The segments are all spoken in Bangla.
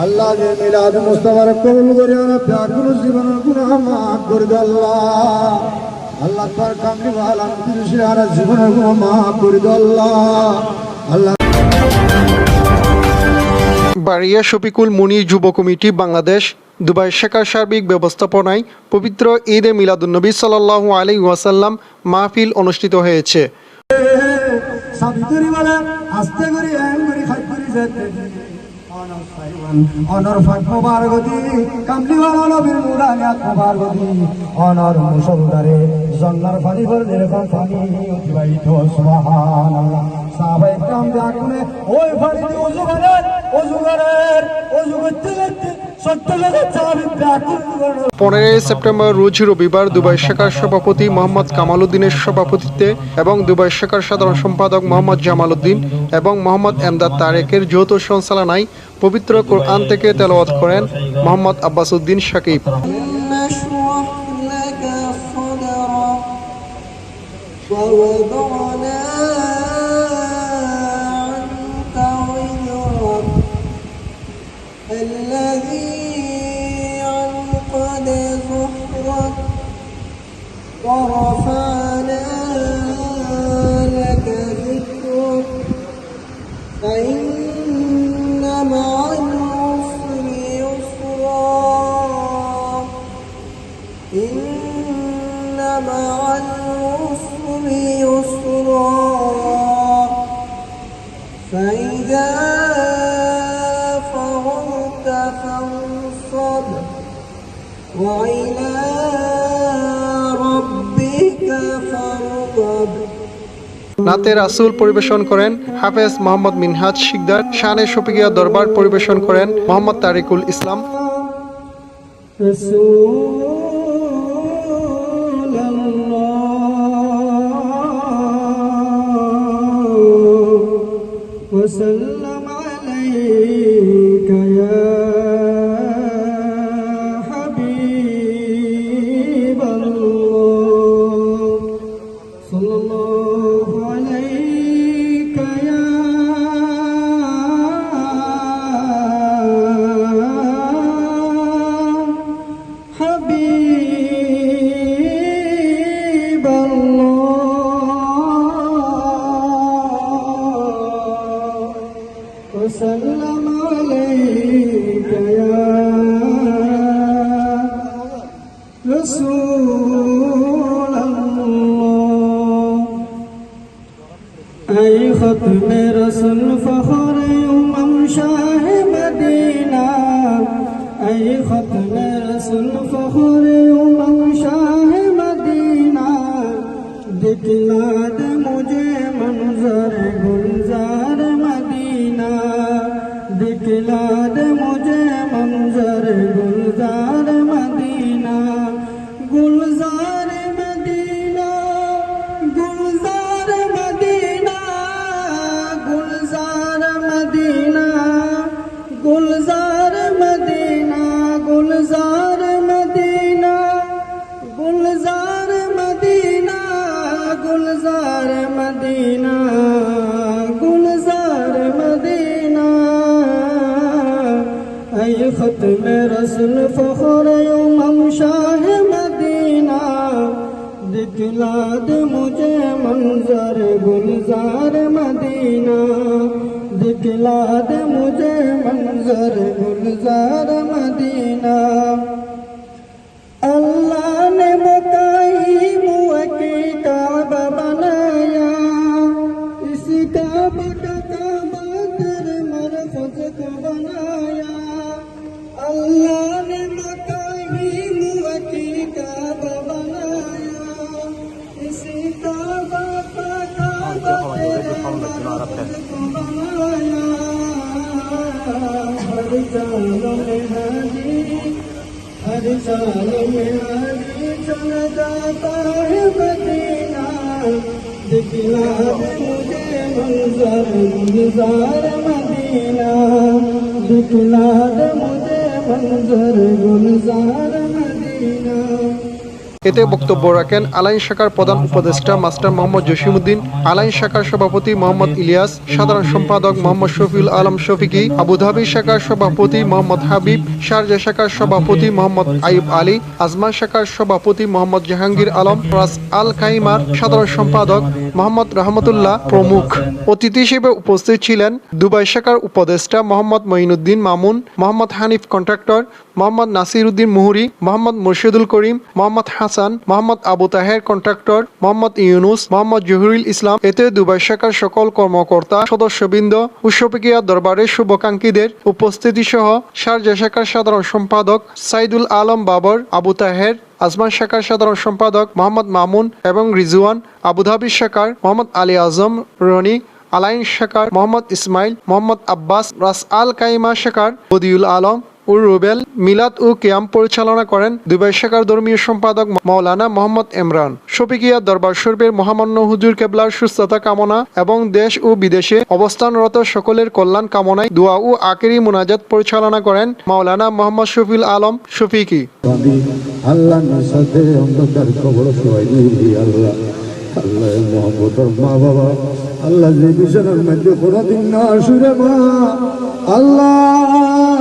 আল্লাহ যে মিলাদ মুস্তাফার কবুল করে আমরা প্যাকুল জীবনের গুনাহ মাফ করে দে আল্লাহ। আল্লাহ তার কামলি ভালো আর জীবনের গুনাহ মাফ করে দে আল্লাহ। আল্লাহ বাড়িয়া শফিকুল মুনি যুব কমিটি বাংলাদেশ দুবাই শেখার সার্বিক ব্যবস্থাপনায় পবিত্র ঈদে মিলাদুন্নবী সাল্লাল্লাহু আলী ওয়াসাল্লাম মাহফিল অনুষ্ঠিত হয়েছে। অনর ফাঁক মোবার গতি কামলি ওয়ালা নবীর মুরানিয়াত মোবার গতি অনর মুসলদারে জন্নার ফানি ভর যেরকম ফানি অতিবাহিত সুবহানাল্লাহ সাহাবায়ে کرام দেখুনে ওই ফানিতে ওযু করেন ওযু করেন ওযু করতে করতে সত্য কথা চাবি ব্যাকুল করেন পনেরোই সেপ্টেম্বর রোজ রবিবার দুবাই শেখার সভাপতি মোহাম্মদ কামাল উদ্দিনের সভাপতিত্বে এবং দুবাই শেখার সাধারণ সম্পাদক মোহাম্মদ জামাল উদ্দিন এবং মোহাম্মদ এমদাদ তারেকের যৌথ সঞ্চালনায় পবিত্র কোরআন থেকে তেলাওয়াত করেন মোহাম্মদ আব্বাস উদ্দিন সাকিব نشرح لك صدرك ووضعنا ورفعنا لك ذكرك فإن مع العسر يسرا. إن مع العسر يسرا. فإذا فرغت فانصب. وإلى নাতে রাসুল পরিবেশন করেন হাফেজ মোহাম্মদ মিনহাজ শিকদার শানে শফিকিয়া দরবার পরিবেশন করেন মোহাম্মদ তারিকুল ইসলাম رسول الله وسلم ای ختم رسول فخر امم شاہ مدینہ ای ختم رسول فخر امم شاہ مدینہ دکھلا دے مجھے منظر گلزار مدینہ دکھلا دے مجھے منظر گلزار مدينا گلزار مدينا. اصل مدينا. دک منهنجي منظر گلزار مدينا. دکاد مجهي منظر گلزار مدينا. तेरे मरफत हर साल में जाता है मुझे मंजर गुलजार मदीना दिखला मुझे मंजर, गुलजार मदीना। এতে বক্তব্য রাখেন আলাইন শাখার প্রধান উপদেষ্টা মাস্টার মোহাম্মদ জসিমউদ্দিন, আলাইন শাখার সভাপতি মোহাম্মদ ইলিয়াস, সাধারণ সম্পাদক মোহাম্মদ শফিউল আলম শফিকি আবুধাবি শাখার সভাপতি মোহাম্মদ হাবিব, শারজা শাখার সভাপতি মোহাম্মদ আইব আলী, আজমা শাখার সভাপতি মোহাম্মদ জাহাঙ্গীর আলম, রাস আল কাইমার সাধারণ সম্পাদক মোহাম্মদ রহমতুল্লাহ প্রমুখ। অতিথি হিসেবে উপস্থিত ছিলেন দুবাই শাখার উপদেষ্টা মোহাম্মদ মঈনুদ্দিন মামুন, মোহাম্মদ হানিফ কন্ট্রাক্টর, মোহাম্মদ নাসির উদ্দিন মুহুরি, মোহাম্মদ মুর্শিদুল করিম, মোহাম্মদ হাসান, মোহাম্মদ আবু তাহের কন্ট্রাক্টর, মোহাম্মদ ইউনুস, মোহাম্মদ জহুরুল ইসলাম এতে দুবাই শাখার সকল কর্মকর্তা, সদস্যবৃন্দ উৎসবিকিয়া দরবারের শুভাকাঙ্ক্ষীদের উপস্থিতি সহ শারজা শাখার সাধারণ সম্পাদক সাইদুল আলম বাবর, আবু তাহের আজমান শাখার সাধারণ সম্পাদক মোহাম্মদ মামুন এবং রিজওয়ান, আবুধাবি শাখার মোহাম্মদ আলী আজম, রনি, আলাইন শাখার Mohammad Ismail, Mohammad Abbas Ras Al Khaimah শাখার বদিউল আলম ও রুবেল মিলাদ ও কিয়াম পরিচালনা করেন দুবাই শাখার ধর্মীয় সম্পাদক মাওলানা মোহাম্মদ ইমরান। শফিকিয়া দরবার শরীফের মহামান্য হুজুর কেবলার সুস্থতা কামনা এবং দেশ ও বিদেশে অবস্থানরত সকলের কল্যাণ কামনায় দোয়া ও আকেরি মোনাজাত পরিচালনা করেন মাওলানা মোহাম্মদ শফিল আলম শফিকি। আল্লাহ। আল্লাহ আল্লাহ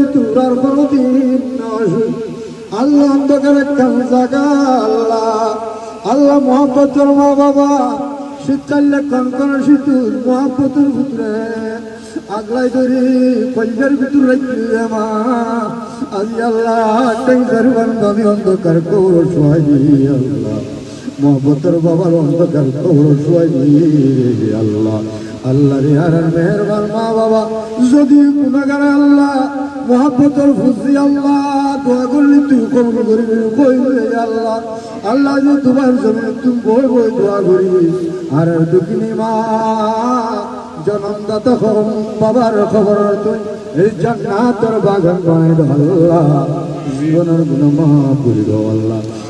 যে ঘরের মৃত্যু আর কোনোদিন না শুনে আল্লাহ অন্ধকারে কেন জাগা আল্লাহ। আল্লাহ মোহাম্মতর মা বাবা, শীতকালে কনকন শীতুর মহাপতুর পুত্রে আগলাই ধরি পঞ্চার ভিতর রাখলে মা। আজি আল্লাহ টেঙ্কার বান্ধবী অন্ধকার কৌর সোয়াই আল্লাহ। মোহাম্মতর বাবার অন্ধকার কৌর সোয়াই আল্লাহ। আল্লাহ রে আর মেহরবান মা বাবা যদি গুণাগার আল্লাহ মোহাম্মতর ফুসি আল্লাহ, দোয়া করলি তুই কবল করবি কইলে আল্লাহ? আল্লাহ যে তোমার জন্য তুমি বই বই দোয়া করবি। আর দুঃখিনী মা, জনমদাতা খরম বাবার খবর তুই এই জান্নাতের বাগান বানাই আল্লাহ। জীবনের গুণ মা পুরি দাও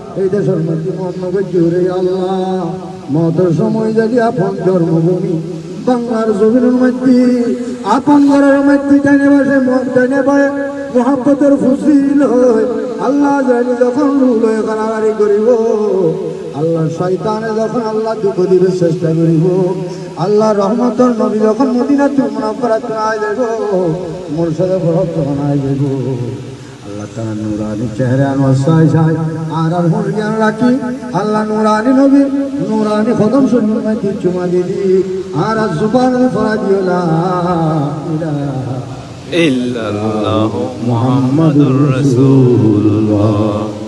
এই দেশের মধ্যে মন্ন গজুরে আল্লাহ। মতের সময় যদি আপন জন্মভূমি, বাংলার জমিনের মধ্যে, আপন ঘরের মধ্যে টেনে বসে টেনে বয়ে মহাব্বতের ফুসিল আল্লাহ জানি যখন রুল হয়ে কারাগারি করিব? আল্লাহ শয়তানে যখন আল্লাহ দুঃখ দিবে, চেষ্টা করিব। আল্লাহ রহমতর নবী যখন মদিনা তুমনা করা আয় দেব মুর্শিদে বরফ তখন আয় দেব। তার নুরানি চেহারা নসাই যায় আর আর হোর জ্ঞান রাখি আল্লাহ নুরানি নবী নুরানি খতম শূন্য মাইতি চুমা দিদি আর আর জুবান ফরা দিওলা ইল্লাল্লাহ। মুহাম্মাদুর রাসূলুল্লাহ।